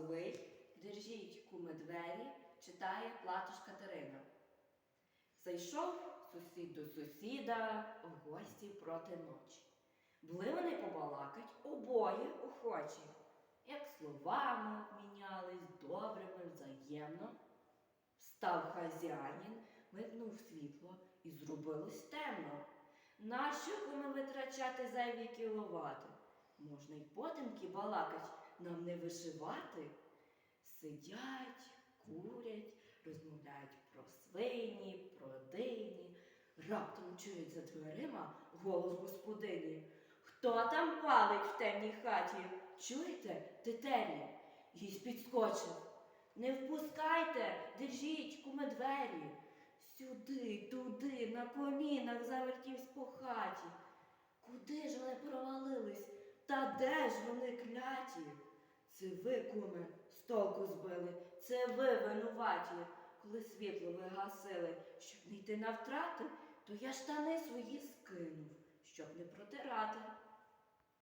злий, держіть куми двері, читає Платош Катерина. Зайшов сусід до сусіда в гості проти ночі. Вони побалакать обоє охочі, як словами обмінялись добрими взаємно. Встав хазяїн, мигнув світло і зробилось темно. Нащо куми витрачати зайві кіловати? Можна й потемки балакать, нам не вишивати. Сидять, курять, розмовляють про свині, про дині. Раптом чують за дверима голос господині. Хто там палить в темній хаті? Чуєте, тетері? Гість підскочив. Не впускайте, держіть куме двері. Сюди, туди, на колінах завертівсь по хаті. Куди ж вони провалились? Та де ж вони кляті? Це ви, куме, з збили, це ви винуваті. Коли світло ви гасили, щоб не йти на втрати, то я штани свої скинув, щоб не протирати.